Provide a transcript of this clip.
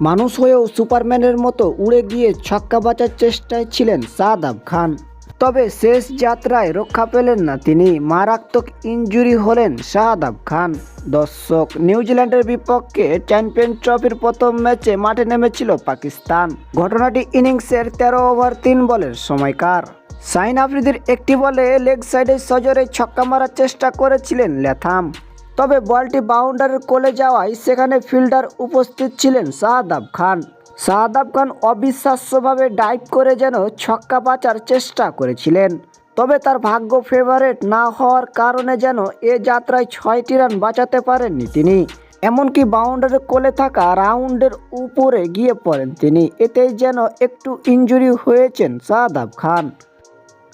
মানুষ হয়েও সুপারম্যানের মতো উড়ে গিয়ে ছক্কা বাঁচার চেষ্টায় ছিলেন সাদাব খান। তবে শেষ যাত্রায় রক্ষা পেলেন না তিনি, মারাত্মক ইনজুরি হলেন শাহাদাব খান। দর্শক, নিউজিল্যান্ডের বিপক্ষে চ্যাম্পিয়ন ট্রফির প্রথম ম্যাচে মাঠে নেমেছিল পাকিস্তান। ঘটনাটি ইনিংসের তেরো ওভার তিন বলের সময়কার। সাইন আফ্রিদির একটি বলে লেগ সাইডে সজোরে ছক্কা মারার চেষ্টা করেছিলেন ল্যাথাম। তবে বলটি বাউন্ডারির কোলে যাওয়ায় সেখানে ফিল্ডার উপস্থিত ছিলেন শাহাদাব খান। শাহাদাব খান অবিশ্বাস্যভাবে ডাইভ করে যেন ছক্কা বাঁচার চেষ্টা করেছিলেন। তবে তার ভাগ্য ফেভারেট না হওয়ার কারণে যেন এ যাত্রায় ছয়টি রান বাঁচাতে পারেননি তিনি। এমনকি বাউন্ডারির কোলে থাকা রাউন্ডের উপরে গিয়ে পড়েন তিনি। এতেই যেন একটু ইনজুরি হয়েছেন শাহাদাব খান।